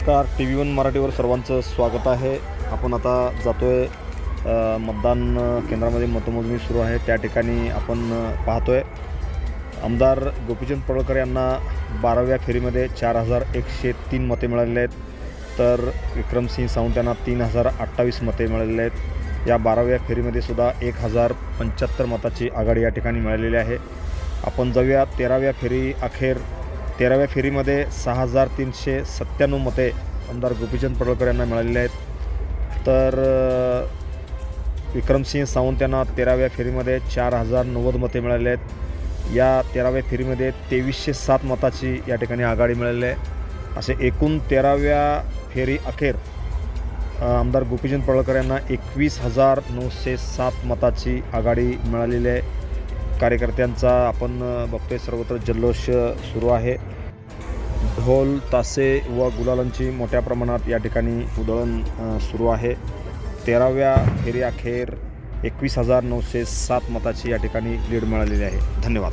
नमस्कार. T V one मराठीवर सर्वांचं स्वागत आहे. आपण आता जातो आहे मतदान केंद्रामध्ये मतमोजणी सुरू आहे. त्या ठिकाणी आपण पाहतो आहे आमदार गोपीचंद पडळकर यांना बाराव्या फेरीमध्ये चार हजार एकशे तीन मते मिळालेले आहेत. तर विक्रमसिंह सावंत यांना तीन हजार अठ्ठावीस मते मिळालेले आहेत. या बाराव्या फेरीमध्ये सुद्धा एक हजार पंच्याहत्तर मताची आघाडी या ठिकाणी मिळालेली आहे. आपण जाऊया तेराव्या फेरी अखेर तेराव्या फेरीमध्ये सहा हजार तीनशे सत्त्याण्णव मते आमदार गोपीचंद पडळकर यांना मिळालेले आहेत. तर विक्रमसिंह सावंत यांना तेराव्या फेरीमध्ये चार हजार नव्वद मते मिळाले आहेत. या तेराव्या फेरीमध्ये तेवीसशे सात मताची या ठिकाणी आघाडी मिळाली आहे. असे एकूण तेराव्या फेरी अखेर आमदार गोपीचंद पडळकर यांना एकवीस हजार नऊशे सात मताची आघाडी मिळालेली आहे. कार्यकर्त्यांचा आपण बघतोय सर्वत्र जल्लोष सुरू आहे. ढोल तासे व गुलालांची मोठ्या प्रमाणात या ठिकाणी उधळण सुरू आहे. तेराव्या फेरी अखेर एकवीस हजार नऊशे सात मताची या ठिकाणी लीड मिळालेली आहे. धन्यवाद.